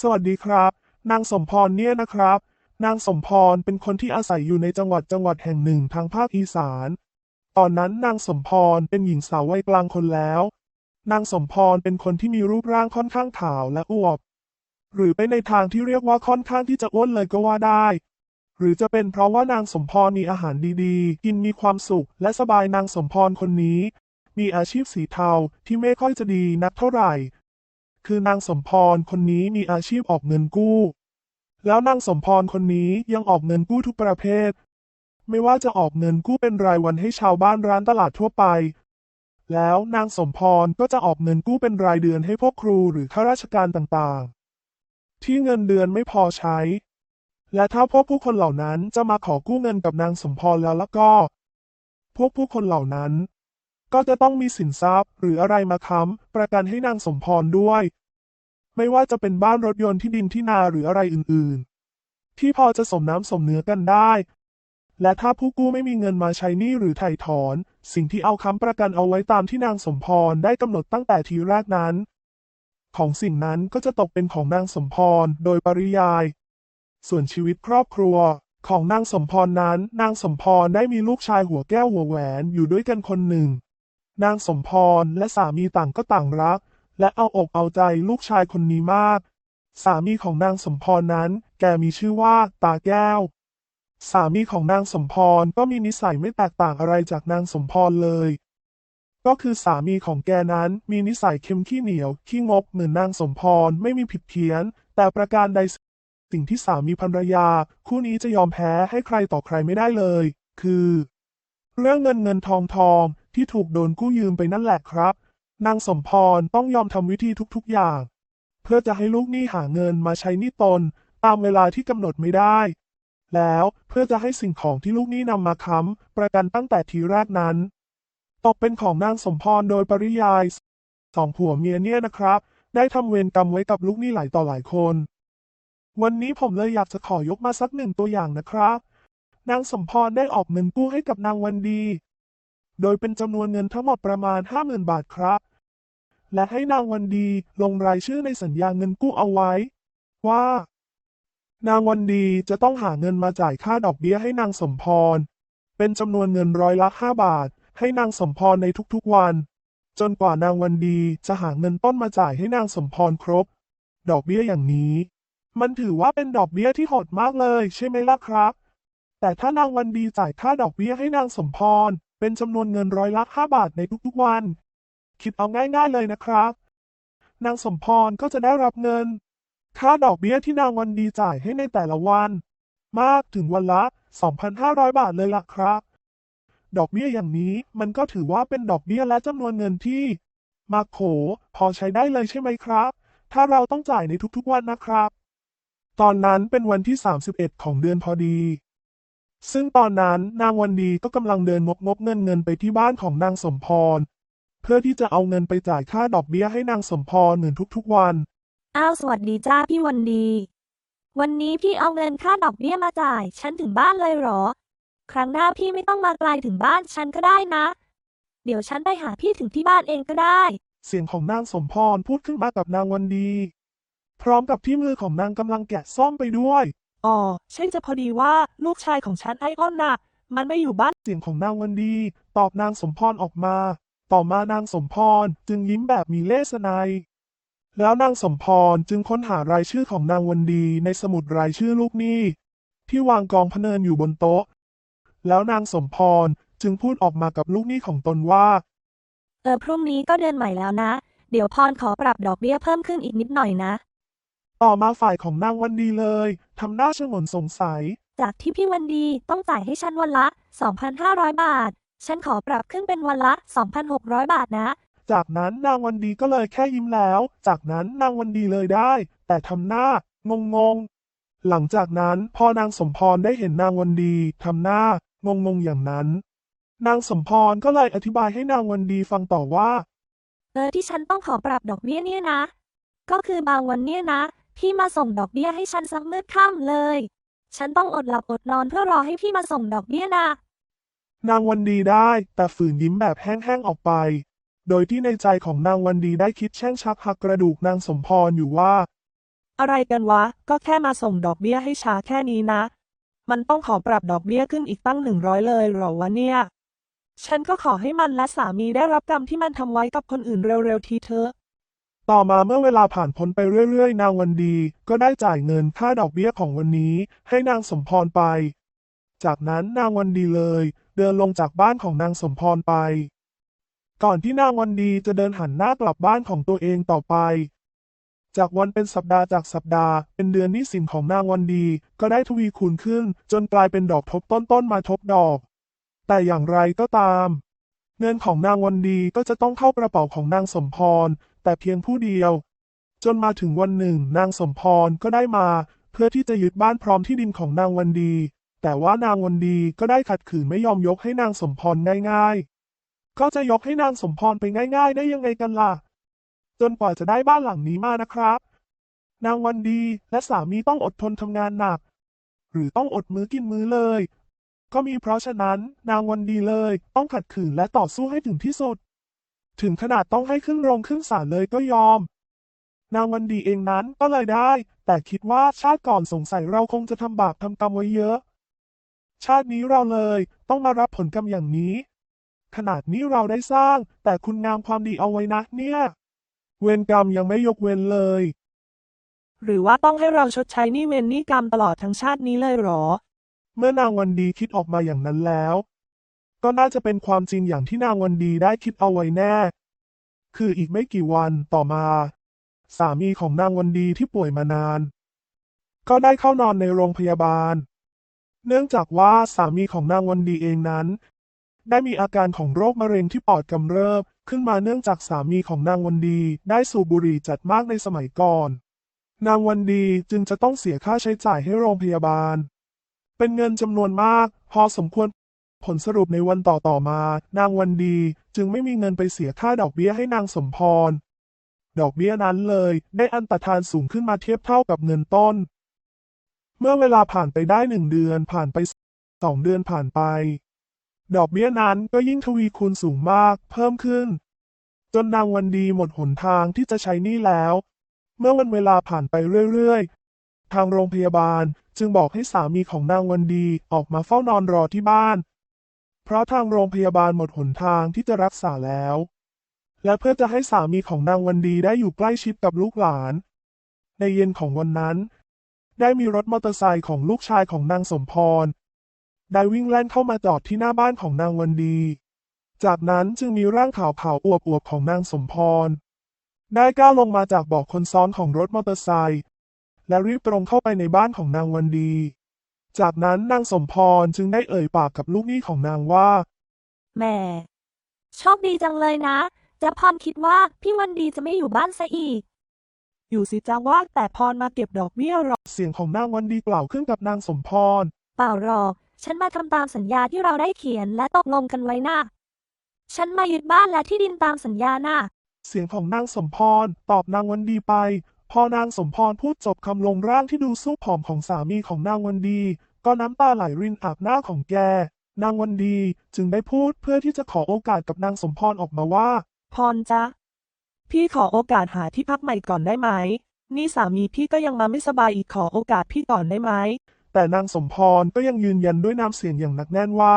สวัสดีครับ นางสมพรเนี่ยนะครับ นางสมพรเป็นคนที่อาศัยอยู่ในจังหวัดจังหวัดแห่งหนึ่งทางภาคอีสาน ตอนนั้นนางสมพรเป็นหญิงสาววัยกลางคนแล้ว นางสมพรเป็นคนที่มีรูปร่างค่อนข้างขาวและอวบ หรือไปในทางที่เรียกว่าค่อนข้างที่จะอ้วนเลยก็ว่าได้ หรือจะเป็นเพราะว่านางสมพรมีอาหารดีๆ กินมีความสุข และสบายนางสมพรคนนี้ มีอาชีพสีเทาที่ไม่ค่อยจะดีนักเท่าไหร่ คือนางสมพรคนนี้มีอาชีพออกเงินกู้ แล้วนางสมพรคนนี้ยังออกเงินกู้ทุกประเภท ไม่ว่าจะออกเงินกู้เป็นรายวันให้ชาวบ้านร้านตลาดทั่วไป แล้วนางสมพรก็จะออกเงินกู้เป็นรายเดือนให้พวกครูหรือข้าราชการต่างๆ ที่เงินเดือนไม่พอใช้ และถ้าพวกผู้คนเหล่านั้นจะมาขอกู้เงินกับนางสมพรแล้วแล้วก็ พวกผู้คนเหล่านั้นก็จะต้องมีสินทรัพย์หรืออะไรมาค้ำประกันให้นางสมพรด้วย ไม่ว่าจะเป็นบ้านรถยนต์ที่ดินที่นาหรืออะไรอื่นๆ ที่พอจะสมน้ำสมเนื้อกันได้ และถ้าผู้กู้ไม่มีเงินมาใช้หนี้หรือไถ่ถอน สิ่งที่เอาค้ำประกันเอาไว้ตามที่นางสมพรได้กำหนดตั้งแต่ทีแรกนั้น ของสิ่งนั้นก็จะตกเป็นของนางสมพรโดยปริยาย ส่วนชีวิตครอบครัวของนางสมพรนั้น นางสมพรได้มีลูกชายหัวแก้วหัวแหวนอยู่ด้วยกันคนหนึ่ง นางสมพรและสามีต่างก็ต่างรัก และเอาอกเอาใจลูกชายคนนี้มาก สามีของนางสมพรนั้น แกมีชื่อว่าตาแก้ว สามีของนางสมพรก็มีนิสัยไม่แตกต่างอะไรจากนางสมพรเลย ก็คือสามีของแกนั้นมีนิสัยเค็มขี้เหนียว ขี้งกเหมือนนางสมพรไม่มีผิดเพี้ยน แต่ประการใดสิ่งที่สามีภรรยา คู่นี้จะยอมแพ้ให้ใครต่อใครไม่ได้เลย คือ เรื่องเงินเงินทองทองที่ถูกโดนกู้ยืมไปนั่นแหละครับ นางสมพรต้องยอมทำวิธีทุกๆอย่าง เพื่อจะให้ลูกหนี้หาเงินมาใช้หนี้ตนตามเวลาที่กำหนดไม่ได้ แล้วเพื่อจะให้สิ่งของที่ลูกหนี้นำมาค้ำประกันตั้งแต่ทีแรกนั้น ตกเป็นของนางสมพรโดยปริยายสองผัวเมียเนี่ยนะครับ ได้ทำเวรกรรมไว้กับลูกหนี้หลายต่อหลายคน วันนี้ผมเลยอยากจะขอยกมาสักหนึ่งตัวอย่างนะครับ นางสมพรได้ออกเงินกู้ให้กับนางวันดี โดยเป็นจำนวนเงินทั้งหมดประมาณ 50,000 บาทครับ และให้นางวันดีลงรายชื่อในสัญญาเงินกู้เอาไว้ ว่า นางวันดีจะต้องหาเงินมาจ่ายค่าดอกเบี้ยให้นางสมพร เป็นจำนวนเงินร้อยละ5บาท ให้นางสมพรในทุกๆวัน จนกว่านางวันดีจะหาเงินต้นมาจ่ายให้นางสมพรครบ ดอกเบี้ยอย่างนี้ มันถือว่าเป็นดอกเบี้ยที่โหดมากเลยใช่ไหมล่ะครับ แต่ถ้านางวันดีจ่ายค่าดอกเบี้ยให้นางสมพรเป็นจำนวนเงินร้อยละ5บาทในทุกๆวัน คิดเอาง่ายๆเลยนะครับ นางสมพรก็จะได้รับเงิน ค่าดอกเบี้ยที่นางวันดีจ่ายให้ในแต่ละวัน มากถึงวันละ 2,500 บาทเลยล่ะครับ ดอกเบี้ยอย่างนี้มันก็ถือว่าเป็นดอกเบี้ยและจำนวนเงินที่ มากโข พอใช้ได้เลยใช่ไหมครับ ถ้าเราต้องจ่ายในทุกๆวันนะครับ ตอนนั้นเป็นวันที่ 31 ของเดือนพอดีซึ่งตอนนั้นนางวันดีก็กำลังเดินงบงบเงินเงินไปที่บ้านของนางสมพร พื่อที่จะเอาเงินไปจ่ายค่าดอกเบี้ยให้นางสมพรเหมือนทุกๆวัน อ้าวสวัสดีจ้าพี่วันดี วันนี้พี่เอาเงินค่าดอกเบี้ยมาจ่าย ฉันถึงบ้านเลยเหรอ ครั้งหน้าพี่ไม่ต้องมาไกลถึงบ้านฉันก็ได้นะ เดี๋ยวฉันไปหาพี่ถึงที่บ้านเองก็ได้ เสียงของนางสมพรพูดขึ้นมากับนางวันดี พร้อมกับที่มือของนางกำลังแกะซ่อมไปด้วยอ๋อใช่จะพอดีว่าลูกชายของฉันไอออนน่ะ มันไม่อยู่บ้านเสียงของนางวันดี ตอบนางสมพรออกมา ต่อมานางสมพรจึงยิ้มแบบมีเลสไนยแล้วนางสมพรจึงค้นหารายชื่อของนางวันดีในสมุดรายชื่อลูกหนี้ ที่วางกองพะเนินอยู่บนโต๊ะ แล้วนางสมพรจึงพูดออกมากับลูกหนี้ของตนว่า เออพรุ่งนี้ก็เดือนใหม่แล้วนะ เดี๋ยวพรขอปรับดอกเบี้ยเพิ่มขึ้นอีกนิดหน่อยนะ ต่อมาฝ่ายของนางวันดีเลยทำหน้าชงนสงสัย จากที่พี่วันดีต้องจ่ายให้ฉันวันละ 2,500 บาท ฉันขอปรับขึ้นเป็นวันละ 2,600 บาทนะ จากนั้นนางวันดีก็เลยแค่ยิ้มแล้ว จากนั้นนางวันดีเลยได้ แต่ทำหน้างงงๆหลังจากนั้นพอนางสมพรได้เห็นนางวันดีทำหน้างงงๆอย่างนั้น นางสมพรก็เลยอธิบายให้นางวันดีฟังต่อว่า เออที่ฉันต้องขอปรับดอกเบี้ยเนี่ยนะ ก็คือบางวันเนี่ยนะพี่มาส่งดอกเบี้ยให้ฉันสักมืดค่ำเลย ฉันต้องอดหลับอดนอนเพื่อรอให้พี่มาส่งดอกเบี้ยนะ นางวันดีได้ แต่ฝืนยิ้มแบบแห้งๆออกไป โดยที่ในใจของนางวันดีได้คิดแช่งชักหักกระดูกนางสมพรอยู่ว่า อะไรกันวะ ก็แค่มาส่งดอกเบี้ยให้ช้าแค่นี้นะ มันต้องขอปรับดอกเบี้ยขึ้นอีกตั้งหนึ่งร้อยเลยเหรอวะเนี่ย ฉันก็ขอให้มันและสามีได้รับกรรมที่มันทำไว้กับคนอื่นเร็วๆทีเถอะต่อมาเมื่อเวลาผ่านพ้นไปเรื่อยๆ นางวันดี ก็ได้จ่ายเงินค่าดอกเบี้ยของวันนี้ ให้นางสมพรไป จากนั้นนางวันดีเลย เดินลงจากบ้านของนางสมพรไป ก่อนที่นางวันดีจะเดินหันหน้ากลับบ้านของตัวเองต่อไป จากวันเป็นสัปดาห์จากสัปดาห์เป็นเดือนนี้สินของนางวันดีก็ได้ทวีคูณขึ้น จนกลายเป็นดอกทบต้นต้นมาทบดอก แต่อย่างไรก็ตาม เงินของนางวันดีก็จะต้องเข้ากระเป๋าของนางสมพร แต่เพียงผู้เดียว จนมาถึงวันหนึ่ง นางสมพรก็ได้มา เพื่อที่จะยึดบ้านพร้อมที่ดินของนางวันดี แต่ว่านางวันดีก็ได้ขัดขืนไม่ยอมยกให้นางสมพรง่ายๆ ก็จะยกให้นางสมพรไปง่ายๆ ได้ยังไงกันล่ะ จนกว่าจะได้บ้านหลังนี้มานะครับ นางวันดีและสามีต้องอดทนทำงานหนัก หรือต้องอดมื้อกินมื้อเลย ก็มีเพราะฉะนั้นนางวันดีเลยต้องขัดขืนและต่อสู้ให้ถึงที่สุด ถึงขนาดต้องให้ขึ้นโรงขึ้นศาลเลยก็ยอมนางวันดีเองนั้นก็เลยได้ แต่คิดว่าชาติก่อนสงสัยเราคงจะทำบาปทำกรรมไว้เยอะ ชาตินี้เราเลย ต้องมารับผลกรรมอย่างนี้ ขนาดนี้เราได้สร้าง แต่คุณงามความดีเอาไว้นะเนี่ย เวรกรรมยังไม่ยกเว้นเลย หรือว่าต้องให้เราชดใช้หนี้เวรหนี้กรรมตลอดทั้งชาตินี้เลยเหรอ เมื่อนางวันดีคิดออกมาอย่างนั้นแล้ว ก็น่าจะเป็นความจริงอย่างที่นางวันดีได้คิดเอาไว้แน่ คืออีกไม่กี่วันต่อมา สามีของนางวันดีที่ป่วยมานาน ก็ได้เข้านอนในโรงพยาบาล เนื่องจากว่าสามีของนางวันดีเองนั้น ได้มีอาการของโรคมะเร็งที่ปอดกำเริบ ขึ้นมาเนื่องจากสามีของนางวันดี ได้สูบบุหรี่จัดมากในสมัยก่อน นางวันดีจึงจะต้องเสียค่าใช้จ่ายให้โรงพยาบาล เป็นเงินจำนวนมาก พอสมควร ผลสรุปในวันต่อต่อมา นางวันดีจึงไม่มีเงินไปเสียค่าดอกเบี้ยให้นางสมพร ดอกเบี้ยนั้นเลย ได้อันตรธานสูงขึ้นมาเทียบเท่ากับเงินต้น เมื่อเวลาผ่านไปได้หนึ่งเดือนผ่านไปสองเดือนผ่านไป ดอกเบี้ยนั้นก็ยิ่งทวีคูณสูงมากเพิ่มขึ้น จนนางวันดีหมดหนทางที่จะใช้หนี้แล้ว เมื่อวันเวลาผ่านไปเรื่อยๆ ทางโรงพยาบาลจึงบอกให้สามีของนางวันดีออกมาเฝ้านอนรอที่บ้าน เพราะทางโรงพยาบาลหมดหนทางที่จะรักษาแล้ว และเพื่อจะให้สามีของนางวันดีได้อยู่ใกล้ชิดกับลูกหลาน ในเย็นของวันนั้น ได้มีรถมอเตอร์ไซค์ของลูกชายของนางสมพร ได้วิ่งแล่นเข้ามาจอดที่หน้าบ้านของนางวันดี จากนั้นจึงมีร่างขาวขาวๆอวบๆของนางสมพร ได้ก้าวลงมาจากเบอกคนซ้อนของรถมอเตอร์ไซค์และรีบตรงเข้าไปในบ้านของนางวันดี จากนั้นนางสมพรจึงได้เอ่ยปากกับลูกหนี้ของนางว่าแหมโชคดีจังเลยนะ จะพรคิดว่าพี่วันดีจะไม่อยู่บ้านซะอีก อยู่สิจ้าว่าแต่พรมาเก็บดอกเบี้ยหรอเสียงของนางวันดีกล่าวขึ้นกับนางสมพร เปล่าหรอก ฉันมาทำตามสัญญาที่เราได้เขียนและตกลงกันไว้นะฉันมายึดบ้านและที่ดินตามสัญญานะเสียงของนางสมพร ตอบนางวันดีไป พอนางสมพรพูดจบคำลงร่างที่ดูสู้ผอมของสามีของนางวันดี ก็น้ำตาไหลรินอาบหน้าของแก นางวันดีจึงได้พูดเพื่อที่จะขอโอกาสกับนางสมพรออกมาว่า พรจ๊ะ พี่ขอโอกาสหาที่พักใหม่ก่อนได้ไหม นี่สามีพี่ก็ยังมาไม่สบายอีกขอโอกาสพี่ก่อนได้ไหม แต่นางสมพรก็ยังยืนยันด้วยน้ำเสียงอย่างหนักแน่นว่า